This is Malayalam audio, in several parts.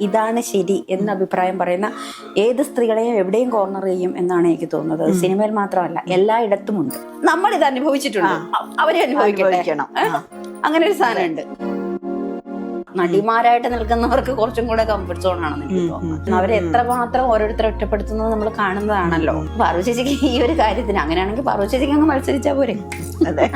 ഇതാണ് ശരി എന്ന അഭിപ്രായം പറയുന്ന ഏത് സ്ത്രീകളെയും എവിടെയും കോർണർ ചെയ്യും എന്നാണ് എനിക്ക് തോന്നുന്നത്. സിനിമയിൽ മാത്രമല്ല എല്ലായിടത്തും ഉണ്ട്. നമ്മൾ ഇത് അനുഭവിച്ചിട്ടുണ്ട് അവരെ അനുഭവിക്കണം. അങ്ങനെ ഒരു സാധനമുണ്ട്. നടിമാരായിട്ട് നിൽക്കുന്നവർക്ക് കുറച്ചും കൂടെ കംഫർട്ട് സോൺ ആണെന്ന് എനിക്ക് തോന്നുന്നു അവരെ എത്രമാത്രം ഓരോരുത്തരെ ഒറ്റപ്പെടുത്തുന്നത് നമ്മൾ കാണുന്നതാണല്ലോ. പാർവ ചേച്ചിക്ക് ഈ ഒരു കാര്യത്തിന് അങ്ങനെയാണെങ്കിൽ പാർവ ചേച്ചിക്ക് അങ്ങ് മത്സരിച്ചാ പോരെ. അതെ.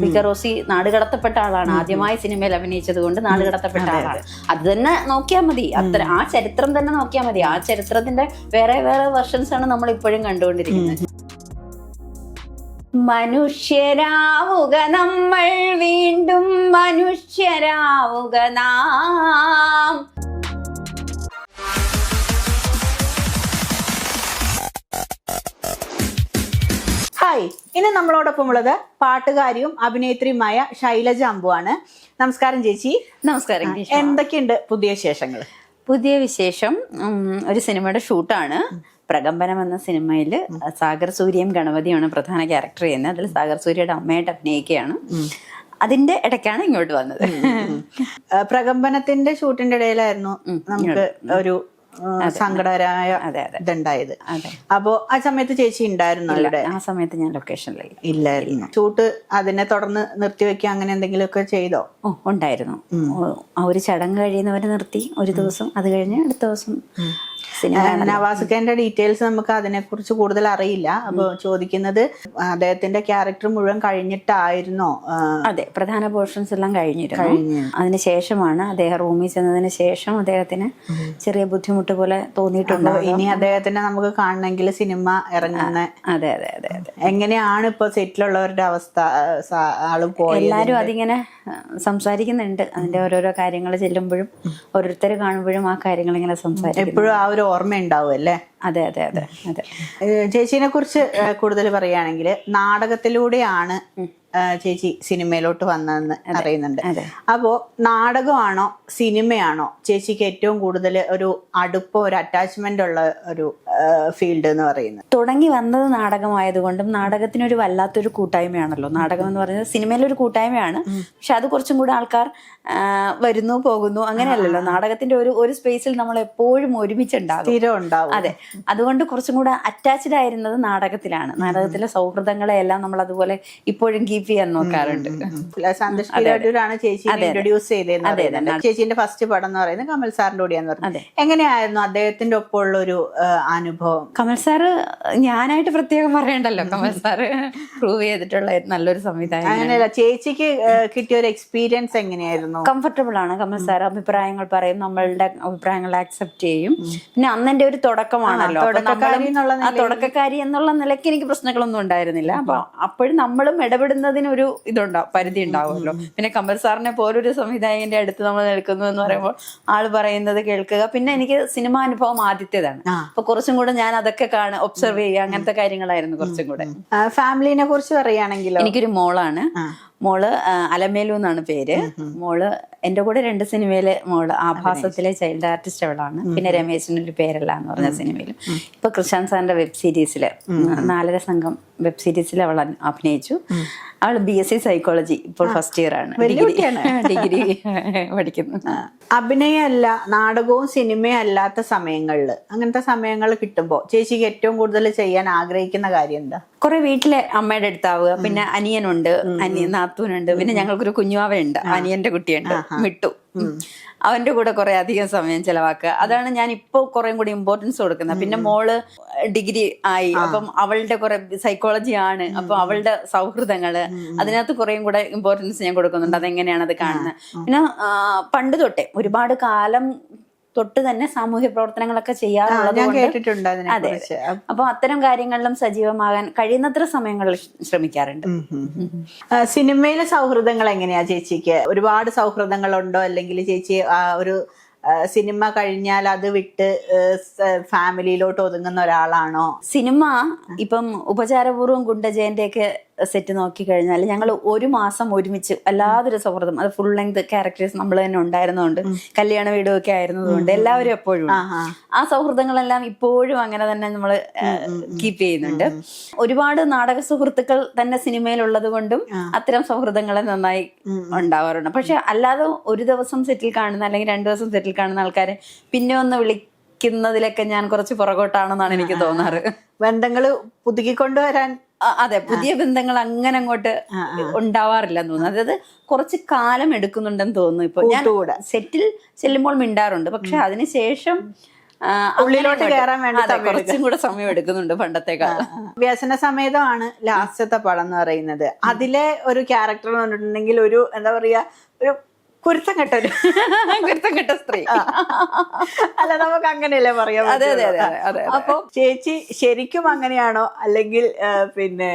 മിക്ക റോസി നാട് കടത്തപ്പെട്ട ആളാണ്. ആദ്യമായി സിനിമയിൽ അഭിനയിച്ചത് കൊണ്ട് നാട് കടത്തപ്പെട്ട ആളാണ്. അത്. തന്നെ നോക്കിയാൽ മതി. അത്ര ആ ചരിത്രം തന്നെ നോക്കിയാൽ മതി. ആ ചരിത്രത്തിന്റെ വേറെ വേറെ വെർഷൻസ് ആണ് നമ്മൾ ഇപ്പോഴും കണ്ടുകൊണ്ടിരിക്കുന്നത്. മനുഷ്യരാവുക നമ്മൾ വീണ്ടും മനുഷ്യരാവുക നാം. ഹായ്. ഇന്ന് നമ്മളോടൊപ്പം ഉള്ളത് പാട്ടുകാരിയും അഭിനേത്രിയുമായ ശൈലജ അമ്പു ആണ്. നമസ്കാരം ചേച്ചി. നമസ്കാരം. എന്തൊക്കെയുണ്ട് പുതിയ വിശേഷങ്ങൾ? പുതിയ വിശേഷം ഒരു സിനിമയുടെ ഷൂട്ടാണ്. പ്രകമ്പനം എന്ന സിനിമയിൽ സാഗർ സൂര്യയും ഗണപതിയുമാണ് പ്രധാന ക്യാരക്ടർ ചെയ്യുന്നത്. അതിൽ സാഗർ സൂര്യയുടെ അമ്മയായിട്ട് അഭിനയിക്കുകയാണ്. അതിന്റെ ഇടയ്ക്കാണ് ഇങ്ങോട്ട് വന്നത്. പ്രകമ്പനത്തിന്റെ ഷൂട്ടിന്റെ ഇടയിലായിരുന്നു നമുക്ക് ഒരു സങ്കടകരമായ അതെ, അതെ. ഇതുണ്ടായത്. അപ്പോ ആ സമയത്ത് ചേച്ചി ഉണ്ടായിരുന്നു അവിടെ ആ സമയത്ത് ഞാൻ ലൊക്കേഷനിലായി ഇല്ലായിരുന്നു ചൂട്ട് അതിനെ തുടർന്ന് നിർത്തിവെക്കുക അങ്ങനെ എന്തെങ്കിലുമൊക്കെ ചെയ്തോ? ഓ ഉണ്ടായിരുന്നു. ആ ഒരു ചടങ്ങ് കഴിയുന്നവരെ നിർത്തി. ഒരു ദിവസം അത് കഴിഞ്ഞ് അടുത്ത ദിവസം നവാസുഖന്റെ ഡീറ്റെയിൽസ് നമുക്ക് അതിനെക്കുറിച്ച് കൂടുതൽ അറിയില്ല. അപ്പൊ ചോദിക്കുന്നത് അദ്ദേഹത്തിന്റെ ക്യാരക്ടർ മുഴുവൻ കഴിഞ്ഞിട്ടായിരുന്നോ? അതെ പ്രധാന പോർഷൻസ് എല്ലാം കഴിഞ്ഞിരുന്നു. കഴിഞ്ഞു. ശേഷമാണ് അദ്ദേഹം റൂമിൽ ചെന്നതിന് ശേഷം അദ്ദേഹത്തിന് ചെറിയ ബുദ്ധിമുട്ട് പോലെ തോന്നിയിട്ടുണ്ടോ ഇനി അദ്ദേഹത്തിനെ നമുക്ക് കാണണമെങ്കിൽ സിനിമ ഇറങ്ങുന്ന അതെ അതെ അതെ എങ്ങനെയാണ് ഇപ്പൊ സെറ്റിലുള്ളവരുടെ അവസ്ഥ? ആളും എല്ലാവരും അതിങ്ങനെ സംസാരിക്കുന്നുണ്ട്. അതിന്റെ ഓരോരോ കാര്യങ്ങൾ ചെല്ലുമ്പോഴും ഓരോരുത്തർ കാണുമ്പോഴും ആ കാര്യങ്ങൾ ഇങ്ങനെ സംസാരിക്കും എപ്പോഴും ആ ഒരു ഓർമ്മ ഉണ്ടാവും അല്ലേ? അതെ അതെ അതെ അതെ. ചേച്ചീനെ കുറിച്ച് കൂടുതൽ പറയുകയാണെങ്കിൽ നാടകത്തിലൂടെയാണ് ചേച്ചി സിനിമയിലോട്ട് വന്നതെന്ന് അറിയുന്നുണ്ട്. അപ്പോൾ അപ്പോ നാടകമാണോ സിനിമയാണോ ചേച്ചിക്ക് ഏറ്റവും കൂടുതൽ ഒരു അടുപ്പം ഒരു അറ്റാച്ച്മെന്റ് ഉള്ള ഒരു ഫീൽഡ് എന്ന് പറയുന്നത്? തുടങ്ങി വന്നത് നാടകമായതുകൊണ്ടും നാടകത്തിനൊരു വല്ലാത്തൊരു കൂട്ടായ്മയാണല്ലോ. നാടകം എന്ന് പറയുന്നത് സിനിമയിലൊരു കൂട്ടായ്മയാണ്. പക്ഷെ അത് കുറച്ചും കൂടെ ആൾക്കാർ വരുന്നു പോകുന്നു അങ്ങനെയല്ലല്ലോ. നാടകത്തിന്റെ ഒരു ഒരു സ്പേസിൽ നമ്മൾ എപ്പോഴും ഒരുമിച്ചുണ്ടാകും. സ്ഥിരം ഉണ്ടാവും. അതെ. അതുകൊണ്ട് കുറച്ചും കൂടെ അറ്റാച്ച്ഡ് ആയിരുന്നത് നാടകത്തിലാണ്. നാടകത്തിലെ സൗഹൃദങ്ങളെ എല്ലാം നമ്മൾ അതുപോലെ ഇപ്പോഴും കീപ്പ് ചെയ്യാൻ നോക്കാറുണ്ട്. സന്തോഷ് ചേച്ചി ഇൻട്രൊഡ്യൂസ് ചേച്ചിന്റെ ഫസ്റ്റ് പടം എന്ന് പറയുന്നത് കമൽ സാറിന്റെ കൂടിയാന്ന്. പറഞ്ഞത് എങ്ങനെയായിരുന്നു അദ്ദേഹത്തിന്റെ ഒപ്പമുള്ള ഒരു അനുഭവം? കമൽ സാറ് ഞാനായിട്ട് പ്രത്യേകം പറയണ്ടല്ലോ. കമൽ സാറ് പ്രൂവ് ചെയ്തിട്ടുള്ള നല്ലൊരു സംവിധാനം അങ്ങനെയല്ല ചേച്ചിക്ക് കിട്ടിയ ഒരു എക്സ്പീരിയൻസ് എങ്ങനെയായിരുന്നു? കംഫർട്ടബിൾ ആണ് കമൽ സാർ അഭിപ്രായങ്ങൾ പറയും നമ്മളുടെ അഭിപ്രായങ്ങൾ ആക്സെപ്റ്റ് ചെയ്യും. പിന്നെ അന്നെന്റെ ഒരു തുടക്കമാണല്ലോ. തുടക്കക്കാരി എന്നുള്ള നിലയ്ക്ക് എനിക്ക് പ്രശ്നങ്ങളൊന്നും ഉണ്ടായിരുന്നില്ല. അപ്പൊ അപ്പോഴും നമ്മളും ഇടപെടുന്നതിന് ഒരു ഇതുണ്ടാവും പരിധി ഉണ്ടാവുമല്ലോ. പിന്നെ കമൽ സാറിനെ പോലൊരു സംവിധായകന്റെ അടുത്ത് നമ്മൾ നിൽക്കുന്നു എന്ന് പറയുമ്പോൾ ആൾ പറയുന്നത് കേൾക്കുക. പിന്നെ എനിക്ക് സിനിമാ അനുഭവം ആദ്യത്തേതാണ്. അപ്പൊ കുറച്ചും കൂടെ ഞാൻ അതൊക്കെ കാണുക ഒബ്സർവ് ചെയ്യുക അങ്ങനത്തെ കാര്യങ്ങളായിരുന്നു കുറച്ചും കൂടെ. ഫാമിലിനെ കുറിച്ച് പറയുകയാണെങ്കിൽ എനിക്കൊരു മോളാണ്. മോൾ അലമേലു എന്നാണ് പേര്. മോൾ എന്റെ കൂടെ രണ്ട് സിനിമയിലെ മോൾ ആഭാസത്തിലെ ചൈൽഡ് ആർട്ടിസ്റ്റ് അവളാണ്. പിന്നെ രമേശിന് ഒരു പേരല്ല എന്ന് പറഞ്ഞ സിനിമയിലും. ഇപ്പൊ കൃഷാന്ത് സാറിന്റെ വെബ് സീരീസിൽ നാലര സംഘം വെബ് സീരീസിൽ അവൾ അഭിനയിച്ചു. അവൾ ബി എസ് സി സൈക്കോളജി ഇപ്പോൾ ഫസ്റ്റ് ഇയർ ആണ്. ഡിഗ്രി പഠിക്കുന്നു. അഭിനയമല്ല നാടകവും സിനിമയും അല്ലാത്ത സമയങ്ങളിൽ അങ്ങനത്തെ സമയങ്ങൾ കിട്ടുമ്പോൾ ചേച്ചിക്ക് ഏറ്റവും കൂടുതൽ ചെയ്യാൻ ആഗ്രഹിക്കുന്ന കാര്യം എന്താ? കുറെ വീട്ടിലെ അമ്മയുടെ അടുത്താവുക. പിന്നെ അനിയനുണ്ട് അനിയൻ നാത്തൂനുണ്ട്. പിന്നെ ഞങ്ങൾക്കൊരു കുഞ്ഞുവാവയുണ്ട് അനിയന്റെ കുട്ടിയുണ്ട് മിട്ടു. അവന്റെ കൂടെ കുറെ അധികം സമയം ചെലവാക്കുക. അതാണ് ഞാൻ ഇപ്പോൾ കുറെ കൂടി ഇമ്പോർട്ടൻസ് കൊടുക്കുന്നത്. പിന്നെ മോൾ ഡിഗ്രി ആയി. അപ്പം അവളുടെ കുറെ സൈക്കോളജി ആണ്. അപ്പൊ അവളുടെ സൗഹൃദങ്ങൾ അതിനകത്ത് കുറേം കൂടെ ഇമ്പോർട്ടൻസ് ഞാൻ കൊടുക്കുന്നുണ്ട്. അതെങ്ങനെയാണ് അത് കാണുന്നത്. പിന്നെ പണ്ട് തൊട്ടേ ഒരുപാട് കാലം തൊട്ട് തന്നെ സാമൂഹ്യ പ്രവർത്തനങ്ങളൊക്കെ ചെയ്യാറുള്ളത് അതെ. അപ്പൊ അത്തരം കാര്യങ്ങളിലും സജീവമാകാൻ കഴിയുന്നത്ര സമയങ്ങളിൽ ശ്രമിക്കാറുണ്ട്. സിനിമയിലെ സൗഹൃദങ്ങൾ എങ്ങനെയാ ചേച്ചിക്ക്? ഒരുപാട് സൗഹൃദങ്ങളുണ്ടോ? അല്ലെങ്കിൽ ചേച്ചി ആ ഒരു സിനിമ കഴിഞ്ഞാൽ അത് വിട്ട് ഫാമിലിയിലോട്ട് ഒതുങ്ങുന്ന ഒരാളാണോ? സിനിമ ഇപ്പം ഉപചാരപൂർവം ഗുണ്ടജയന്റെ ഒക്കെ സെറ്റ് നോക്കി കഴിഞ്ഞാൽ ഞങ്ങൾ ഒരു മാസം ഒരുമിച്ച് അല്ലാതൊരു സൗഹൃദം. അത് ഫുൾ ലെങ്ത് ക്യാരക്ടേഴ്സ് നമ്മൾ തന്നെ ഉണ്ടായിരുന്നതുകൊണ്ട് കല്യാണ വീടുമൊക്കെ ആയിരുന്നതുകൊണ്ട് എല്ലാവരും എപ്പോഴും ആ സൗഹൃദങ്ങളെല്ലാം ഇപ്പോഴും അങ്ങനെ തന്നെ നമ്മൾ കീപ്പ് ചെയ്യുന്നുണ്ട്. ഒരുപാട് നാടക സുഹൃത്തുക്കൾ തന്നെ സിനിമയിലുള്ളത് കൊണ്ടും അത്തരം സൗഹൃദങ്ങളെ നന്നായി ഉണ്ടാവാറുണ്ട്. പക്ഷെ അല്ലാതെ ഒരു ദിവസം സെറ്റിൽ കാണുന്ന അല്ലെങ്കിൽ രണ്ടു ദിവസം സെറ്റിൽ കാണുന്ന ആൾക്കാരെ പിന്നെ ഒന്ന് വിളിക്കുന്നതിലൊക്കെ ഞാൻ കുറച്ച് പുറകോട്ടാണെന്നാണ് എനിക്ക് തോന്നാറ്. ബന്ധങ്ങൾ പുതുക്കിക്കൊണ്ടുവരാൻ അതെ പുതിയ ബന്ധങ്ങൾ അങ്ങനെ അങ്ങോട്ട് ഉണ്ടാവാറില്ലെന്ന് തോന്നുന്നു. അതായത് കുറച്ച് കാലം എടുക്കുന്നുണ്ടെന്ന് തോന്നുന്നു ഇപ്പൊ. ഞാൻ സെറ്റിൽ ചെല്ലുമ്പോൾ മിണ്ടാറുണ്ട്. പക്ഷെ അതിനുശേഷം ഉള്ളിലോട്ട് കയറാൻ വേണ്ടി കുറച്ചും കൂടെ സമയം എടുക്കുന്നുണ്ട് പണ്ടത്തെക്കാൾ വ്യസന സമേതമാണ് ലാസ്റ്റത്തെ പടം എന്ന് പറയുന്നത്. അതിലെ ഒരു ക്യാരക്ടർ എന്ന് പറഞ്ഞിട്ടുണ്ടെങ്കിൽ ഒരു എന്താ പറയാ ഒരു കുരുത്തം കെട്ടൊരു കെട്ട സ്ത്രീ അല്ല നമുക്ക് അങ്ങനെയല്ലേ പറയാം. അതെ, അതെ, അതെ. അപ്പൊ ചേച്ചി ശരിക്കും അങ്ങനെയാണോ അല്ലെങ്കിൽ പിന്നെ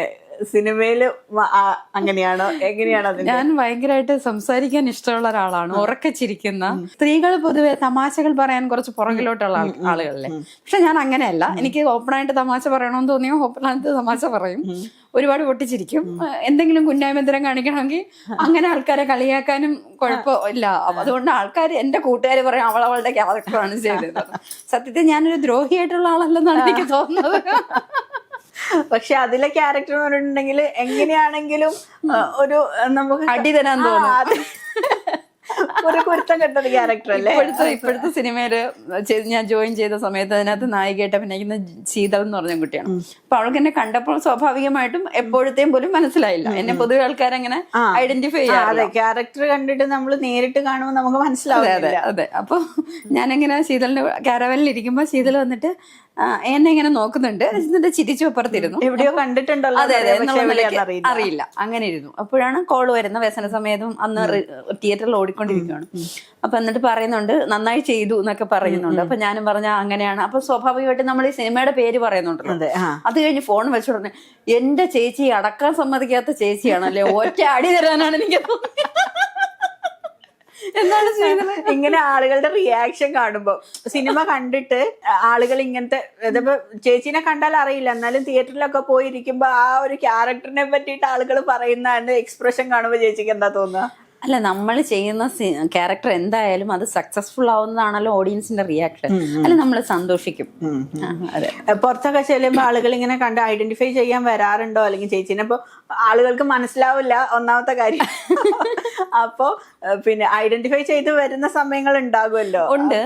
സിനിമയിൽ അങ്ങനെയാണോ? എങ്ങനെയാണോ ഞാൻ ഭയങ്കരമായിട്ട് സംസാരിക്കാൻ ഇഷ്ടമുള്ള ഒരാളാണ്. ഉറക്കെ ചിരിക്കുന്ന സ്ത്രീകൾ പൊതുവെ തമാശകൾ പറയാൻ കുറച്ച് പുറകിലോട്ടുള്ള ആളുകളല്ലേ. പക്ഷെ ഞാൻ അങ്ങനെയല്ല. എനിക്ക് ഓപ്പണായിട്ട് തമാശ പറയണമെന്ന് തോന്നിയോ ഓപ്പണായിട്ട് തമാശ പറയും. ഒരുപാട് പൊട്ടിച്ചിരിക്കും. എന്തെങ്കിലും കുഞ്ഞായ്മന്തിരം കാണിക്കണമെങ്കിൽ അങ്ങനെ ആൾക്കാരെ കളിയാക്കാനും കുഴപ്പമില്ല അതുകൊണ്ട് ആൾക്കാർ എന്റെ കൂട്ടുകാർ പറയും അവൾ അവളുടെ ക്യാരക്ടറാണ് ചെയ്തത്. സത്യത്തിൽ ഞാനൊരു ദ്രോഹിയായിട്ടുള്ള ആളല്ലെന്നാണ് എനിക്ക് തോന്നുന്നത്. പക്ഷെ അതിലെ ക്യാരക്ടർ എന്ന് പറഞ്ഞിട്ടുണ്ടെങ്കിൽ എങ്ങനെയാണെങ്കിലും ഒരു നമുക്ക് അടി തരാൻ തോന്നും. ഒരു കുരുത്തം ക്യാരക്ടർ അല്ലേ? ഇപ്പോഴത്തെ ഇപ്പോഴത്തെ സിനിമയിൽ ഞാൻ ജോയിൻ ചെയ്ത സമയത്ത് അതിനകത്ത് നായികയായിട്ട് അഭിനയിക്കുന്ന ശീതൾ എന്ന് പറഞ്ഞ കുട്ടിയാണ്. അപ്പൊ അവൾക്ക് എന്നെ കണ്ടപ്പോൾ സ്വാഭാവികമായിട്ടും എപ്പോഴത്തെയും പോലും മനസ്സിലായില്ല. എന്നെ പൊതുവെ ആൾക്കാരെങ്ങനെ ഐഡന്റിഫൈ ചെയ്യാതെ ക്യാരക്ടർ കണ്ടിട്ട് നമ്മൾ നേരിട്ട് കാണുമ്പോൾ നമുക്ക് മനസ്സിലാവും അതെ അതെ. അപ്പൊ ഞാനിങ്ങനെ ശീതളിന്റെ കാരവലിൽ ഇരിക്കുമ്പോ ശീതൾ വന്നിട്ട് എന്നെ ഇങ്ങനെ നോക്കുന്നുണ്ട്. എന്നിട്ട് ചിരിച്ചു അപ്പുറത്തിരുന്നു എവിടെയോ കണ്ടിട്ടുണ്ടല്ലോ അതെ അതെ അറിയില്ല. അങ്ങനെ ഇരുന്നു. അപ്പോഴാണ് കോൾ വരുന്ന വ്യസന സമയത്തും അന്ന് തിയേറ്ററിൽ ഓടിക്കൊണ്ടിരിക്കുകയാണ് അപ്പൊ എന്നിട്ട് പറയുന്നുണ്ട് നന്നായി ചെയ്തു എന്നൊക്കെ പറയുന്നുണ്ട്. അപ്പൊ ഞാനും പറഞ്ഞ അങ്ങനെയാണ്. അപ്പൊ സ്വാഭാവികമായിട്ട് നമ്മൾ ഈ സിനിമയുടെ പേര് പറയുന്നുണ്ടല്ലോ. അതെ കഴിഞ്ഞ് ഫോൺ വെച്ചു പറഞ്ഞു എന്റെ ചേച്ചി അടക്കാൻ സമ്മതിക്കാത്ത ചേച്ചിയാണല്ലേ? ഒറ്റ അടി തരാനാണ് എനിക്ക് തോന്നിയത്." എന്താണ് ചെയ്യുന്നത്? ഇങ്ങനെ ആളുകളുടെ റിയാക്ഷൻ കാണുമ്പോ. സിനിമ കണ്ടിട്ട് ആളുകൾ ഇങ്ങനത്തെ ഇതിപ്പോ ചേച്ചിനെ കണ്ടാൽ അറിയില്ല. എന്നാലും തിയേറ്ററിലൊക്കെ പോയിരിക്കുമ്പോ ആ ഒരു ക്യാരക്ടറിനെ പറ്റിയിട്ട് ആളുകൾ പറയുന്ന എക്സ്പ്രഷൻ കാണുമ്പോ ചേച്ചിക്ക് എന്താ തോന്നുക? അല്ല നമ്മൾ ചെയ്യുന്ന ക്യാരക്ടർ എന്തായാലും അത് സക്സസ്ഫുൾ ആവുന്നതാണല്ലോ ഓഡിയൻസിന്റെ റിയാക്ഷൻ അല്ല നമ്മൾ സന്തോഷിക്കും. പുറത്തൊക്കെ ചെല്ലുമ്പോ ആളുകൾ ഇങ്ങനെ കണ്ട് ഐഡന്റിഫൈ ചെയ്യാൻ വരാറുണ്ടോ? അല്ലെങ്കിൽ ചേച്ചിനെ ഇപ്പൊ ആളുകൾക്ക് മനസ്സിലാവില്ല ഒന്നാമത്തെ കാര്യം. അപ്പോ പിന്നെ ഐഡന്റിഫൈ ചെയ്ത് വരുന്ന സമയങ്ങൾ ഉണ്ടാകുമല്ലോ. ഉണ്ട്.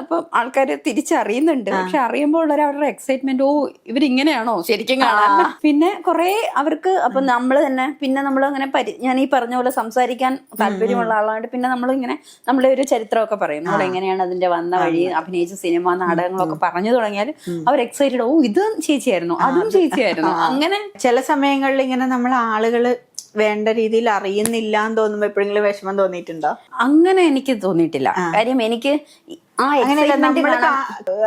അപ്പം ആൾക്കാർ തിരിച്ചറിയുന്നുണ്ട്. പക്ഷെ അറിയുമ്പോൾ അവരുടെ എക്സൈറ്റ്മെന്റ് ഓ ഇവരിങ്ങനെയാണോ? ശരിക്കും കാണാൻ. പിന്നെ കുറെ അവർക്ക് അപ്പൊ നമ്മൾ തന്നെ പിന്നെ നമ്മൾ അങ്ങനെ ഞാൻ ഈ പറഞ്ഞ പോലെ സംസാരിക്കാൻ താല്പര്യമുള്ള ആളാണ്ട് പിന്നെ നമ്മൾ ഇങ്ങനെ നമ്മുടെ ഒരു ചരിത്രമൊക്കെ പറയും. നമ്മൾ എങ്ങനെയാണ് അതിന്റെ വന്ന വഴി അഭിനയിച്ച സിനിമ നാടകങ്ങളൊക്കെ പറഞ്ഞു തുടങ്ങിയാൽ അവർ എക്സൈറ്റഡ് ഓ ഇത് ചേച്ചിയായിരുന്നു. അതും ചേച്ചിയായിരുന്നു. അങ്ങനെ ചില സമയങ്ങളിൽ ഇങ്ങനെ നമ്മൾ ആളുകൾ വേണ്ട രീതിയിൽ അറിയുന്നില്ല എന്ന് തോന്നുമ്പോ എപ്പോഴെങ്കിലും വിഷമം തോന്നിയിട്ടുണ്ടോ? അങ്ങനെ എനിക്ക് തോന്നിയിട്ടില്ല. കാര്യം എനിക്ക് അങ്ങനെയല്ല നമ്മൾ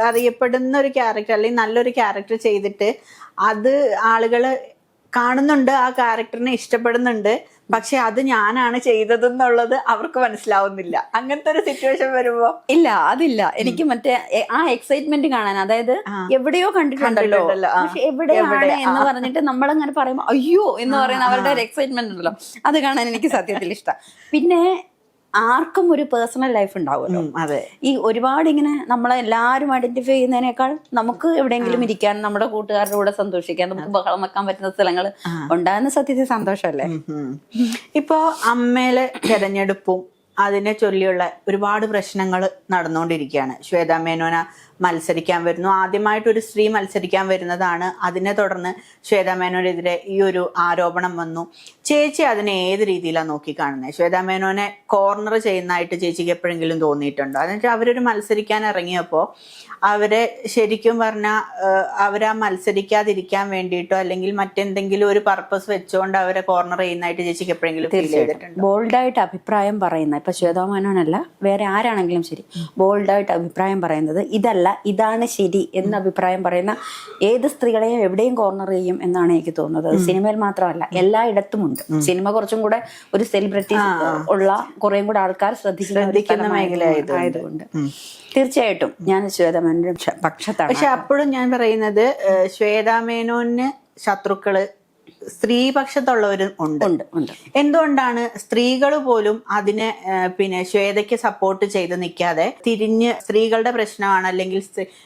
അറിയപ്പെടുന്ന ഒരു ക്യാരക്ടർ അല്ലെങ്കിൽ നല്ലൊരു ക്യാരക്ടർ ചെയ്തിട്ട് അത് ആളുകൾ കാണുന്നുണ്ട് ആ ക്യാരക്ടറിനെ ഇഷ്ടപ്പെടുന്നുണ്ട്. പക്ഷെ അത് ഞാനാണ് ചെയ്തതെന്നുള്ളത് അവർക്ക് മനസ്സിലാവുന്നില്ല. അങ്ങനത്തെ ഒരു സിറ്റുവേഷൻ വരുമ്പോ? ഇല്ല അതില്ല. എനിക്ക് മറ്റേ ആ എക്സൈറ്റ്മെന്റ് കാണാൻ അതായത് എവിടെയോ കണ്ടിട്ടുണ്ടല്ലോ. പക്ഷെ എവിടെയാണ് എന്ന് പറഞ്ഞിട്ട് നമ്മളങ്ങനെ പറയുമ്പോ അയ്യോ എന്ന് പറയുന്ന അവരുടെ ഒരു എക്സൈറ്റ്മെന്റ് ഉണ്ടല്ലോ. അത് കാണാൻ എനിക്ക് സത്യത്തിൽ ഇഷ്ടം. പിന്നെ ആർക്കും ഒരു പേഴ്സണൽ ലൈഫ് ഉണ്ടാവുമല്ലോ. അതെ. ഈ ഒരുപാട് ഇങ്ങനെ നമ്മളെ എല്ലാവരും ഐഡന്റിഫൈ ചെയ്യുന്നതിനേക്കാൾ നമുക്ക് എവിടെയെങ്കിലും ഇരിക്കാൻ നമ്മുടെ കൂട്ടുകാരുടെ കൂടെ സന്തോഷിക്കാൻ നമുക്ക് ബഹളം വെക്കാൻ പറ്റുന്ന സ്ഥലങ്ങൾ ഉണ്ടാകുന്ന സത്യത്തിൽ സന്തോഷമല്ലേ. ഇപ്പോ അമ്മയിലെ തെരഞ്ഞെടുപ്പും അതിനെ ചൊല്ലിയുള്ള ഒരുപാട് പ്രശ്നങ്ങൾ നടന്നുകൊണ്ടിരിക്കുകയാണ്. ശ്വേതാ മേനോന മത്സരിക്കാൻ വരുന്നു. ആദ്യമായിട്ട് ഒരു സ്ത്രീ മത്സരിക്കാൻ വരുന്നതാണ്. അതിനെ തുടർന്ന് ശ്വേതാ മേനോനെതിരെ ഈ ഒരു ആരോപണം വന്നു. ചേച്ചി അതിനെ ഏത് രീതിയിലാണ് നോക്കിക്കാണുന്നത് ശ്വേതാ മേനോനെ കോർണർ ചെയ്യുന്നതായിട്ട് ചേച്ചിക്ക് എപ്പോഴെങ്കിലും തോന്നിയിട്ടുണ്ടോ? അതെന്നുവെച്ചാൽ അവരൊരു മത്സരിക്കാൻ ഇറങ്ങിയപ്പോൾ അവരെ ശരിക്കും പറഞ്ഞാൽ അവരാ മത്സരിക്കാതിരിക്കാൻ വേണ്ടിയിട്ടോ അല്ലെങ്കിൽ മറ്റെന്തെങ്കിലും ഒരു പർപ്പസ് വെച്ചുകൊണ്ട് അവരെ കോർണർ ചെയ്യുന്നതായിട്ട് ചേച്ചിക്ക് എപ്പോഴെങ്കിലും ഫീൽ ചെയ്തിട്ടുണ്ട്? ബോൾഡായിട്ട് അഭിപ്രായം പറയുന്ന ഇപ്പൊ ശ്വേതാ മേനോനല്ല വേറെ ആരാണെങ്കിലും ശരി. ബോൾഡായിട്ട് അഭിപ്രായം പറയുന്നത് ഇതല്ല. ഇതാണ് ശരി എന്ന അഭിപ്രായം പറയുന്ന ഏത് സ്ത്രീകളെയും എവിടെയും കോർണർ ചെയ്യും എന്നാണ് എനിക്ക് തോന്നുന്നത്. സിനിമയിൽ മാത്രമല്ല എല്ലായിടത്തും ഉണ്ട് സിനിമ കുറച്ചും കൂടെ ഒരു സെലിബ്രിറ്റി ഉള്ള കുറേം കൂടെ ആൾക്കാർ ശ്രദ്ധിക്കുന്ന മേഖല ആയതുകൊണ്ട്. തീർച്ചയായിട്ടും ഞാൻ ശ്വേതമേനോന്റെ പക്ഷ- പക്ഷത്താണ് പക്ഷെ അപ്പോഴും ഞാൻ പറയുന്നത് ശ്വേതാമേനോന് ശ്വേതാ ശത്രുക്കൾ സ്ത്രീപക്ഷത്തുള്ളവരും ഉണ്ട്. ഉണ്ട് ഉണ്ട്. എന്തുകൊണ്ടാണ് സ്ത്രീകൾ പോലും അതിനെ പിന്നെ ശ്വേതയ്ക്ക് സപ്പോർട്ട് ചെയ്ത് നിൽക്കാതെ തിരിഞ്ഞ് സ്ത്രീകളുടെ പ്രശ്നമാണ് അല്ലെങ്കിൽ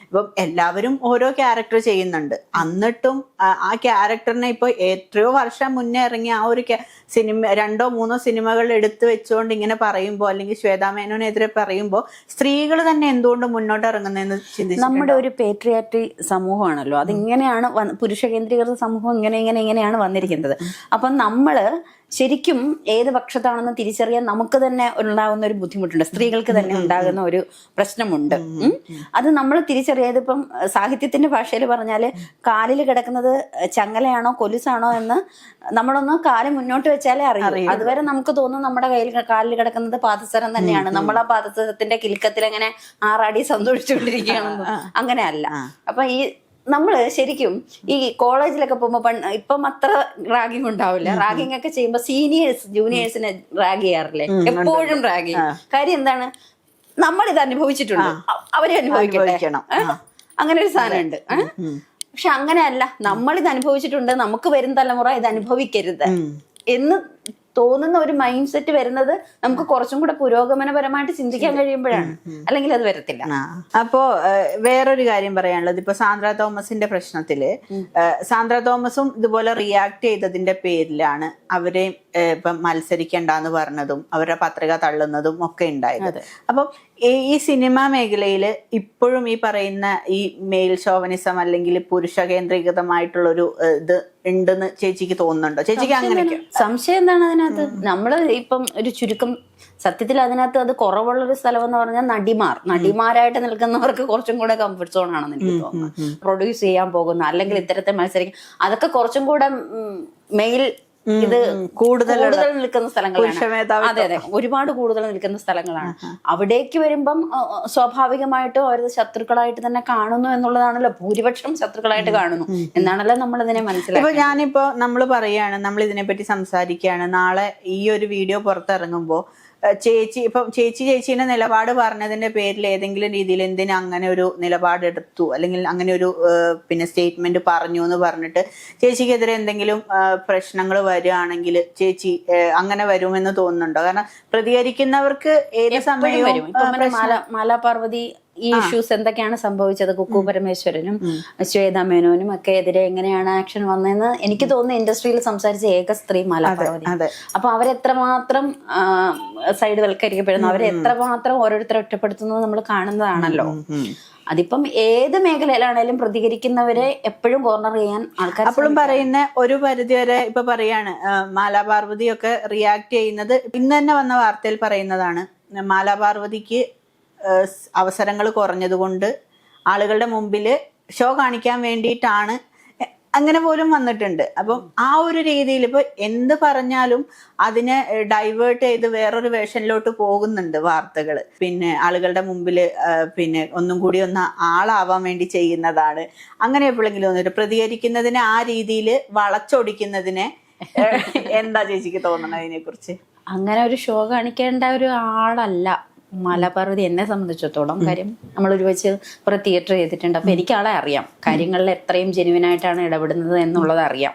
ഇപ്പം എല്ലാവരും ഓരോ ക്യാരക്ടർ ചെയ്യുന്നുണ്ട്. എന്നിട്ടും ആ, ക്യാരക്ടറിനെ ഇപ്പൊ എത്രയോ വർഷം മുന്നേ ഇറങ്ങി ആ ഒരു സിനിമ രണ്ടോ മൂന്നോ സിനിമകൾ എടുത്തു വെച്ചുകൊണ്ട് ഇങ്ങനെ പറയുമ്പോൾ അല്ലെങ്കിൽ ശ്വേതാമേനോനെതിരെ പറയുമ്പോൾ സ്ത്രീകൾ തന്നെ എന്തുകൊണ്ട് മുന്നോട്ട് ഇറങ്ങുന്നതെന്ന് ചിന്തിച്ചു നമ്മുടെ ഒരു പേട്രിയാറ്റി സമൂഹമാണല്ലോ. അതിങ്ങനെയാണ് പുരുഷ കേന്ദ്രീകൃത സമൂഹം ഇങ്ങനെ ഇങ്ങനെ ഇങ്ങനെയാണ് വന്നിരിക്കുന്നത്. അപ്പം നമ്മൾ ശരിക്കും ഏത് പക്ഷത്താണെന്ന് തിരിച്ചറിയാൻ നമുക്ക് തന്നെ ഉണ്ടാകുന്ന ഒരു ബുദ്ധിമുട്ടുണ്ട്. സ്ത്രീകൾക്ക് തന്നെ ഉണ്ടാകുന്ന ഒരു പ്രശ്നമുണ്ട്. അത് നമ്മൾ തിരിച്ചറിയാതെ ഇപ്പം സാഹിത്യത്തിന്റെ ഭാഷയിൽ പറഞ്ഞാൽ കാലിൽ കിടക്കുന്നത് ചങ്ങലയാണോ കൊലുസാണോ എന്ന് നമ്മളൊന്ന് കാൽ മുന്നോട്ട് വെച്ചാലേ അറിയൂ. അതുവരെ നമുക്ക് തോന്നും നമ്മുടെ കയ്യിൽ കാലിൽ കിടക്കുന്നത് പാദസരം തന്നെയാണ്. നമ്മൾ ആ പാദസരത്തിന്റെ കിലുക്കത്തിൽ അങ്ങനെ ആറാടി സന്തോഷിച്ചുകൊണ്ടിരിക്കുകയാണെന്ന്. അങ്ങനെയല്ല. അപ്പൊ ഈ നമ്മൾ ശരിക്കും ഈ കോളേജിലൊക്കെ പോകുമ്പോൾ പണ്ട് ഇപ്പം അത്ര റാഗിങ് ഉണ്ടാവില്ല. റാഗിങ് ഒക്കെ ചെയ്യുമ്പോൾ സീനിയേഴ്സ് ജൂനിയേഴ്സിനെ റാഗ് ചെയ്യാറില്ലേ? എപ്പോഴും റാഗ് കാര്യം എന്താണ്? നമ്മളിത് ഇത് അനുഭവിച്ചിട്ടുണ്ട് അവരെ അനുഭവിക്കണം. അങ്ങനെ ഒരു സാധനമുണ്ട്. പക്ഷെ അങ്ങനെയല്ല. നമ്മളിത് അനുഭവിച്ചിട്ടുണ്ട്. നമുക്ക് വരും തലമുറ ഇത് അനുഭവിക്കരുത്. എന്ന് തോന്നുന്ന ഒരു മൈൻഡ് സെറ്റ് വരുന്നത് നമുക്ക് കുറച്ചും കൂടെ പുരോഗമനപരമായിട്ട് ചിന്തിക്കാൻ കഴിയുമ്പോഴാണ്. അല്ലെങ്കിൽ അത് വരത്തില്ല. അപ്പോ വേറൊരു കാര്യം പറയാനുള്ളത്. ഇപ്പൊ സാന്ദ്ര തോമസിന്റെ പ്രശ്നത്തിൽ സാന്ദ്ര തോമസും ഇതുപോലെ റിയാക്ട് ചെയ്തതിന്റെ പേരിലാണ് അവരെ ഏഹ്, മത്സരിക്കേണ്ട മത്സരിക്കണ്ടെന്ന് പറഞ്ഞതും അവരുടെ പത്രിക തള്ളുന്നതും ഒക്കെ ഉണ്ടായത്. അപ്പം ഈ സിനിമാ മേഖലയിൽ ഇപ്പോഴും ഈ പറയുന്ന ഈ മെയിൽ ഷോവനിസം അല്ലെങ്കിൽ പുരുഷ കേന്ദ്രീകൃതമായിട്ടുള്ള ഒരു ഏഹ്, ഇത് ഉണ്ടെന്ന് ചേച്ചിക്ക് തോന്നുന്നുണ്ടോ? ചേച്ചിക്ക് അങ്ങനെ സംശയം എന്താണ് അതിനകത്ത്? നമ്മൾ ഇപ്പം ഒരു ചുരുക്കം സത്യത്തിൽ അതിനകത്ത് അത് കുറവുള്ള ഒരു സ്ഥലം എന്ന് പറഞ്ഞാൽ നടിമാർ. നടിമാരായിട്ട് നിൽക്കുന്നവർക്ക് കുറച്ചും കൂടെ കംഫർട്ട് സോൺ ആണെന്ന് എനിക്ക് തോന്നുന്നു. പ്രൊഡ്യൂസ് ചെയ്യാൻ പോകുന്ന അല്ലെങ്കിൽ ഇത്തരത്തിൽ മത്സരിക്കും അതൊക്കെ കുറച്ചും കൂടെ മെയിൽ ഇത് കൂടുതൽ കൂടുതൽ നിൽക്കുന്ന സ്ഥലങ്ങളാണ്. അതെ അതെ. ഒരുപാട് കൂടുതൽ നിൽക്കുന്ന സ്ഥലങ്ങളാണ്. അവിടേക്ക് വരുമ്പം സ്വാഭാവികമായിട്ടും അവരത് ശത്രുക്കളായിട്ട് തന്നെ കാണുന്നു എന്നുള്ളതാണല്ലോ. ഭൂരിപക്ഷം ശത്രുക്കളായിട്ട് കാണുന്നു. എന്നാണല്ലോ നമ്മൾ ഇതിനെ ഇപ്പൊ മനസ്സിലാക്കുന്നത് ഞാനിപ്പോ നമ്മൾ പറയാണ് നമ്മൾ ഇതിനെ പറ്റി സംസാരിക്കുകയാണ്. നാളെ ഈ ഒരു വീഡിയോ പുറത്തിറങ്ങുമ്പോ ചേച്ചി ഇപ്പൊ ചേച്ചി ചേച്ചീന്റെ നിലപാട് പറഞ്ഞതിന്റെ പേരിൽ ഏതെങ്കിലും രീതിയിൽ എന്തിനാ അങ്ങനെ ഒരു നിലപാടെടുത്തു അല്ലെങ്കിൽ അങ്ങനെ ഒരു പിന്നെ സ്റ്റേറ്റ്മെന്റ് പറഞ്ഞു എന്ന് പറഞ്ഞിട്ട് ചേച്ചിക്കെതിരെ എന്തെങ്കിലും പ്രശ്നങ്ങൾ വരികയാണെങ്കിൽ ചേച്ചി അങ്ങനെ വരുമെന്ന് തോന്നുന്നുണ്ടോ? കാരണം പ്രതികരിക്കുന്നവർക്ക് ഏത് സമയം സമയവും വരും. ഈ ഇഷ്യൂസ് എന്തൊക്കെയാണ് സംഭവിച്ചത്? കുക്കു പരമേശ്വരനും ശ്വേത മേനോനും ഒക്കെ എതിരെ എങ്ങനെയാണ് ആക്ഷൻ വന്നതെന്ന് എനിക്ക് തോന്നുന്നു ഇൻഡസ്ട്രിയിൽ സംസാരിച്ച ഏക സ്ത്രീ മലപ്പുറം. അപ്പൊ അവരെത്രമാത്രം സൈഡ് വൽക്കരിക്കപ്പെടുന്നു? അവരെ എത്രമാത്രം ഓരോരുത്തരെ ഒറ്റപ്പെടുത്തുന്നത് നമ്മൾ കാണുന്നതാണല്ലോ. അതിപ്പം ഏത് മേഖലയിലാണേലും പ്രതികരിക്കുന്നവരെ എപ്പോഴും കോർണർ ചെയ്യാൻ ആൾക്കാർ അപ്പോഴും പറയുന്ന ഒരു പരിധി വരെ ഇപ്പൊ പറയാണ് മാലാപാർവതി ഒക്കെ റിയാക്ട് ചെയ്യുന്നത്. ഇന്ന് തന്നെ വന്ന വാർത്തയിൽ പറയുന്നതാണ് മാലാപാർവതിക്ക് അവസരങ്ങൾ കുറഞ്ഞതുകൊണ്ട് ആളുകളുടെ മുമ്പിൽ ഷോ കാണിക്കാൻ വേണ്ടിയിട്ടാണ് അങ്ങനെ പോലും വന്നിട്ടുണ്ട്. അപ്പം ആ ഒരു രീതിയിൽ ഇപ്പൊ എന്ത് പറഞ്ഞാലും അതിനെ ഡൈവേർട്ട് ചെയ്ത് വേറൊരു വേഷനിലോട്ട് പോകുന്നുണ്ട് വാർത്തകൾ പിന്നെ ആളുകളുടെ മുമ്പിൽ പിന്നെ ഒന്നും കൂടി ഒന്ന് ആളാവാൻ വേണ്ടി ചെയ്യുന്നതാണ്. അങ്ങനെ എപ്പോഴെങ്കിലും തോന്നിട്ട് പ്രതികരിക്കുന്നതിനെ ആ രീതിയിൽ വളച്ചൊടിക്കുന്നതിനെ എന്താ ചേച്ചിക്ക് തോന്നുന്നത് അതിനെ കുറിച്ച് അങ്ങനെ ഒരു ഷോ കാണിക്കേണ്ട ഒരു ആളല്ല. മലപാർവതി എന്നെ സംബന്ധിച്ചിടത്തോളം കാര്യം നമ്മൾ ഒരുമിച്ച് കുറെ തിയേറ്റർ ചെയ്തിട്ടുണ്ട്. അപ്പൊ എനിക്ക് ആളെ അറിയാം കാര്യങ്ങളിൽ എത്രയും ജെനുവിനായിട്ടാണ് ഇടപെടുന്നത് എന്നുള്ളത് അറിയാം.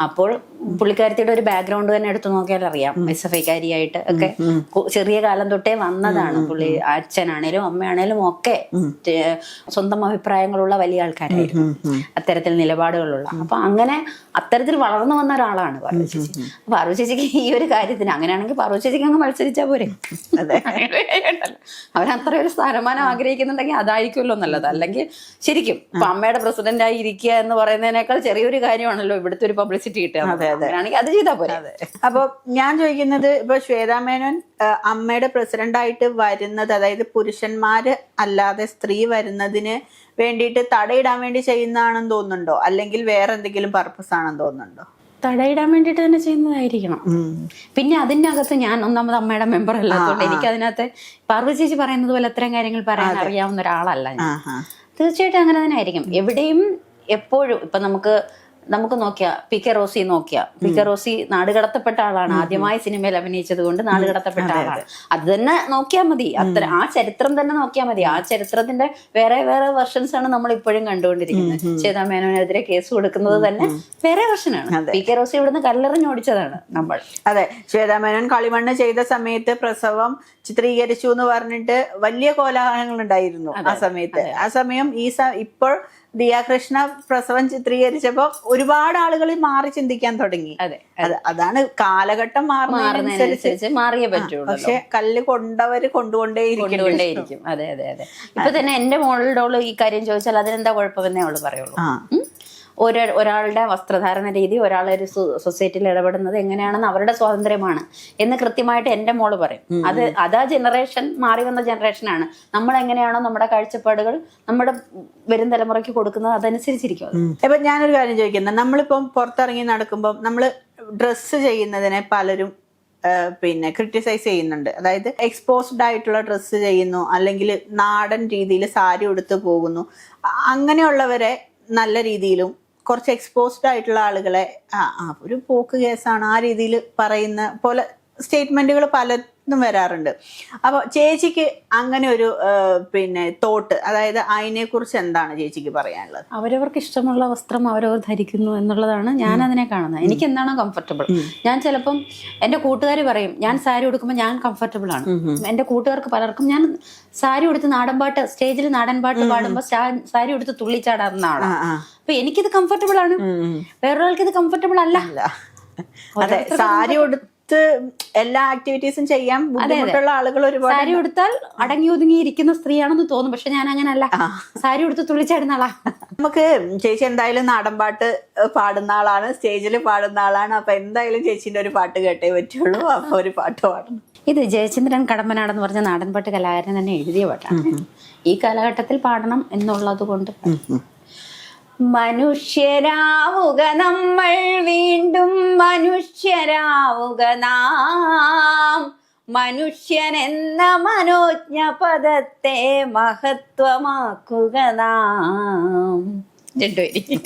അപ്പോൾ പുള്ളിക്കാരത്തിയുടെ ഒരു ബാക്ക്ഗ്രൗണ്ട് തന്നെ എടുത്തു നോക്കിയാൽ അറിയാം. എസ് എഫ് ഐക്കാരിയായിട്ട് ഒക്കെ ചെറിയ കാലം തൊട്ടേ വന്നതാണ് പുള്ളി. അച്ഛനാണേലും അമ്മയാണേലും ഒക്കെ സ്വന്തം അഭിപ്രായങ്ങളുള്ള വലിയ ആൾക്കാരായിരുന്നു. അത്തരത്തിൽ നിലപാടുകളുള്ള. അപ്പൊ അങ്ങനെ അത്തരത്തിൽ വളർന്നു വന്ന ഒരാളാണ് പാർവ ചേച്ചി. പാർവതി ചേച്ചിക്ക് ഈ ഒരു കാര്യത്തിന് അങ്ങനെയാണെങ്കിൽ പാർവ ചേച്ചിക്ക് അങ്ങ് മത്സരിച്ചാ പോരെ. അവരത്ര ഒരു സ്ഥാനമാനം ആഗ്രഹിക്കുന്നുണ്ടെങ്കിൽ അതായിരിക്കുമല്ലോ നല്ലത്. അല്ലെങ്കിൽ ശരിക്കും ഇപ്പൊ അമ്മയുടെ പ്രസിഡന്റ് ആയി ഇരിക്കുക എന്ന് പറയുന്നതിനേക്കാൾ ചെറിയൊരു കാര്യമാണല്ലോ ഇവിടുത്തെ ഒരു പബ്ലിസിറ്റി കിട്ടുക അങ്ങനെയാണെങ്കിൽ അത് ചെയ്താൽ പോരെ. അപ്പൊ ഞാൻ ചോദിക്കുന്നത് ഇപ്പൊ ശ്വേതാമേനോൻ അമ്മയുടെ പ്രസിഡന്റ് ആയിട്ട് വരുന്നത് അതായത് പുരുഷന്മാര് അല്ലാതെ സ്ത്രീ വരുന്നതിന് വേണ്ടിയിട്ട് തടയിടാൻ വേണ്ടി ചെയ്യുന്നതാണെന്ന് തോന്നുന്നുണ്ടോ? അല്ലെങ്കിൽ വേറെ എന്തെങ്കിലും പർപ്പസ് ആണെന്ന് തോന്നുന്നുണ്ടോ? തടയിടാൻ വേണ്ടിട്ട് തന്നെ ചെയ്യുന്നതായിരിക്കണം. പിന്നെ അതിന്റെ അകത്ത് ഞാൻ ഒന്നാമത് അമ്മയുടെ മെമ്പർ അല്ലാത്തതുകൊണ്ട് എനിക്ക് അതിനകത്ത് പാർവതി ചേച്ചി പറയുന്നത് പോലെ അത്തരം കാര്യങ്ങൾ പറയാൻ അറിയാവുന്ന ഒരാളല്ല ഞാൻ. തീർച്ചയായിട്ടും അങ്ങനെ തന്നെ ആയിരിക്കും. എവിടെയും എപ്പോഴും ഇപ്പൊ നമുക്ക് നമുക്ക് നോക്കിയാ പി കെ റോസി നോക്കിയാ. പി കെ റോസി നാടുകടത്തപ്പെട്ട ആളാണ്. ആദ്യമായി സിനിമയിൽ അഭിനയിച്ചത് കൊണ്ട് നാടുകടത്തപ്പെട്ട ആളാണ്. അത്. തന്നെ നോക്കിയാൽ മതി. അത്ര ആ ചരിത്രം തന്നെ നോക്കിയാൽ മതി. ആ ചരിത്രത്തിന്റെ വേറെ വേറെ വെർഷൻസ് ആണ് നമ്മൾ ഇപ്പോഴും കണ്ടുകൊണ്ടിരിക്കുന്നത്. ചേതാ മേനോനെതിരെ കേസ് കൊടുക്കുന്നത് തന്നെ വേറെ വെർഷനാണ് പി കെ റോസി ഇവിടുന്ന് കല്ലെറിഞ്ഞോടിച്ചതാണ് നമ്മൾ. അതെ ശ്വേതാമേനോൻ കളിമണ്ണ് ചെയ്ത സമയത്ത് പ്രസവം ചിത്രീകരിച്ചു എന്ന് പറഞ്ഞിട്ട് വലിയ കോലാഹലങ്ങൾ ഉണ്ടായിരുന്നു ആ സമയത്ത്. ആ സമയം ഈ ഇപ്പോൾ ദിയാകൃഷ്ണ പ്രസവം ചിത്രീകരിച്ചപ്പോ ഒരുപാട് ആളുകൾ മാറി ചിന്തിക്കാൻ തുടങ്ങി. അതെ അതാണ് കാലഘട്ടം മാറുന്നതിനനുസരിച്ച്. മാറിയേ പറ്റുള്ളൂ. പക്ഷെ കല്ല് കൊണ്ടവര് കൊണ്ടുകൊണ്ടേ കൊണ്ടുകൊണ്ടേയിരിക്കും. അതെ അതെ അതെ. ഇപ്പൊ തന്നെ എന്റെ മോളിലോൾ ഈ കാര്യം ചോദിച്ചാൽ അതിനെന്താ കുഴപ്പമെന്നേ അവൾ പറയുള്ളൂ. ഒരു ഒരാളുടെ വസ്ത്രധാരണ രീതി ഒരാളൊരു സൊസൈറ്റിയിൽ ഇടപെടുന്നത് എങ്ങനെയാണെന്ന് അവരുടെ സ്വാതന്ത്ര്യമാണ്. എന്ന് കൃത്യമായിട്ട് എന്റെ മോൾ പറയും. അത് അതാ ജനറേഷൻ മാറി വന്ന ജനറേഷനാണ് നമ്മൾ എങ്ങനെയാണോ നമ്മുടെ കാഴ്ചപ്പാടുകൾ നമ്മുടെ വരും തലമുറയ്ക്ക് കൊടുക്കുന്നത് അതനുസരിച്ചിരിക്കും അത്. ഇപ്പൊ ഞാനൊരു കാര്യം ചോദിക്കുന്നത് നമ്മളിപ്പം പുറത്തിറങ്ങി നടക്കുമ്പോൾ നമ്മൾ ഡ്രസ്സ് ചെയ്യുന്നതിനെ പലരും പിന്നെ ക്രിറ്റിസൈസ് ചെയ്യുന്നുണ്ട്. അതായത് എക്സ്പോസ്ഡ് ആയിട്ടുള്ള ഡ്രസ്സ് ചെയ്യുന്നു അല്ലെങ്കിൽ നാടൻ രീതിയിൽ സാരി ഉടുത്ത് പോകുന്നു. അങ്ങനെയുള്ളവരെ നല്ല രീതിയിലും കുറച്ച് എക്സ്പോസ്ഡ് ആയിട്ടുള്ള ആളുകളെ ആ ഒരു പോക്ക് കേസാണ് ആ രീതിയിൽ പറയുന്ന പോലെ സ്റ്റേറ്റ്മെന്റുകൾ പലതും വരാറുണ്ട്. അപ്പോൾ ചേച്ചിക്ക് അങ്ങനെ ഒരു പിന്നെ തോട്ട് അതായത് അതിനെ കുറിച്ച് എന്താണ് ചേച്ചിക്ക് പറയാനുള്ളത്? അവരവർക്ക് ഇഷ്ടമുള്ള വസ്ത്രം അവരവർ ധരിക്കുന്നു എന്നുള്ളതാണ് ഞാൻ അതിനെ കാണുന്നത്. എനിക്ക് എന്താണോ കംഫർട്ടബിൾ ഞാൻ ചിലപ്പം എന്റെ കൂട്ടുകാർ പറയും ഞാൻ സാരി ഉടുക്കുമ്പോൾ ഞാൻ കംഫർട്ടബിൾ ആണ്. എന്റെ കൂട്ടുകാർക്ക് പലർക്കും ഞാൻ സാരി ഉടുത്ത് നാടൻ പാട്ട് സ്റ്റേജിൽ നാടൻ പാട്ട് പാടുമ്പോൾ സാരി ഉടുത്ത് തുള്ളിച്ചാടാവുന്ന ആളാണ് അപ്പൊ എനിക്കിത് കംഫർട്ടബിൾ ആണ്. വേറൊരാൾക്ക് ഇത് കംഫർട്ടബിൾ അല്ല. അല്ല അതെ സാരി ഉടുത്ത് എല്ലാ ആക്ടിവിറ്റീസും ചെയ്യാൻ ബുദ്ധിമുട്ടുള്ള ആളുകൾ ഒരുപാട് സാരി ഉടുത്താൽ അടങ്ങി ഒതുങ്ങി ഇരിക്കുന്ന സ്ത്രീയാണെന്ന് തോന്നും. പക്ഷെ ഞാൻ അങ്ങനല്ല. സാരി ഉടുത്ത് തുള്ളിച്ചാടുന്ന ആളാ. നമുക്ക് ചേച്ചി എന്തായാലും നാടൻ പാട്ട് പാടുന്ന ആളാണ്. സ്റ്റേജിൽ പാടുന്ന ആളാണ്. അപ്പൊ എന്തായാലും ചേച്ചിന്റെ ഒരു പാട്ട് കേട്ടേ പറ്റുള്ളൂ. അപ്പൊ ഒരു പാട്ട് പാടണം. ഇത് ജയചന്ദ്രൻ കടമ്പനാടെന്ന് പറഞ്ഞ നാടൻപാട്ട് കലാകാരൻ തന്നെ എഴുതിയ പാട്ടാണ്. ഈ കാലഘട്ടത്തിൽ പാടണം എന്നുള്ളത് കൊണ്ട് മനുഷ്യരാവുക നമ്മൾ വീണ്ടും മനുഷ്യരാവുക നാം. മനുഷ്യൻ എന്ന മനോജ്ഞ പദത്തെ മഹത്വമാക്കുക നാം. രണ്ടുപേരി